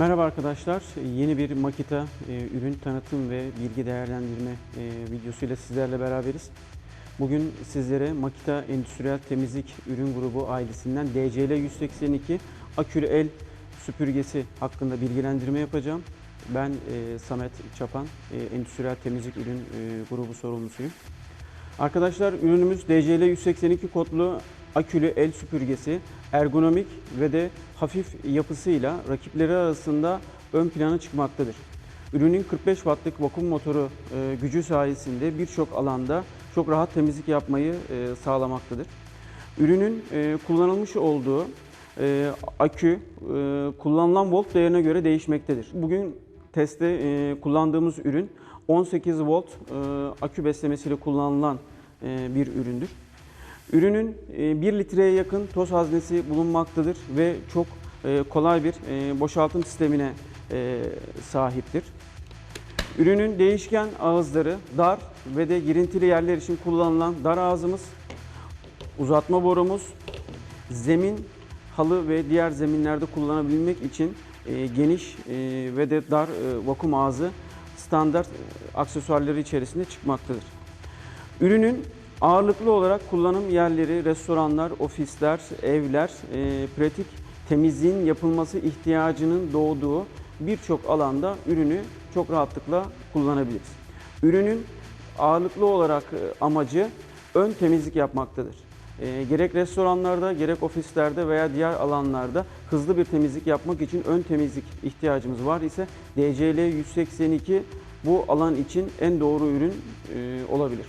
Merhaba arkadaşlar. Yeni bir Makita e, ürün tanıtım ve bilgi değerlendirme e, videosuyla sizlerle beraberiz. Bugün sizlere Makita Endüstriyel Temizlik Ürün Grubu ailesinden DCL 182 akülü el süpürgesi hakkında bilgilendirme yapacağım. Ben e, Samet Çapan, e, Endüstriyel Temizlik Ürün e, Grubu sorumlusuyum. Arkadaşlar ürünümüz DCL 182 kodlu akülü el süpürgesi ergonomik ve de hafif yapısıyla rakipleri arasında ön plana çıkmaktadır. Ürünün 45 wattlık vakum motoru e, gücü sayesinde birçok alanda çok rahat temizlik yapmayı e, sağlamaktadır. Ürünün e, kullanılmış olduğu akü kullanılan volt değerine göre değişmektedir. Bugün testte kullandığımız ürün 18 volt akü beslemesiyle kullanılan bir üründür. Ürünün e, 1 litreye yakın toz haznesi bulunmaktadır ve çok e, kolay bir e, boşaltım sistemine e, sahiptir. Ürünün değişken ağızları dar ve de girintili yerler için kullanılan dar ağzımız, uzatma borumuz, zemin, halı ve diğer zeminlerde kullanabilmek için e, geniş e, ve de dar e, vakum ağzı standart e, aksesuarları içerisinde çıkmaktadır. Ürünün ağırlıklı olarak kullanım yerleri, restoranlar, ofisler, evler, e, pratik temizliğin yapılması ihtiyacının doğduğu birçok alanda ürünü çok rahatlıkla kullanabiliriz. Ürünün ağırlıklı olarak e, amacı ön temizlik yapmaktadır. E, gerek restoranlarda, gerek ofislerde veya diğer alanlarda hızlı bir temizlik yapmak için ön temizlik ihtiyacımız var ise DCL 182 bu alan için en doğru ürün e, olabilir.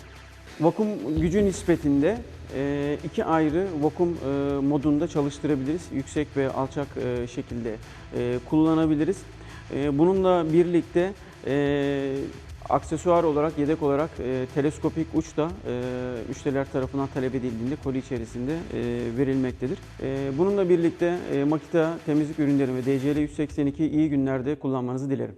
Vakum gücü nispetinde e, iki ayrı vakum e, modunda çalıştırabiliriz. Yüksek ve alçak e, şekilde kullanabiliriz. Bununla birlikte aksesuar olarak, yedek olarak teleskopik uç da müşteriler tarafından talep edildiğinde koli içerisinde verilmektedir. Bununla birlikte Makita temizlik ürünleri ve DCL 182 iyi günlerde kullanmanızı dilerim.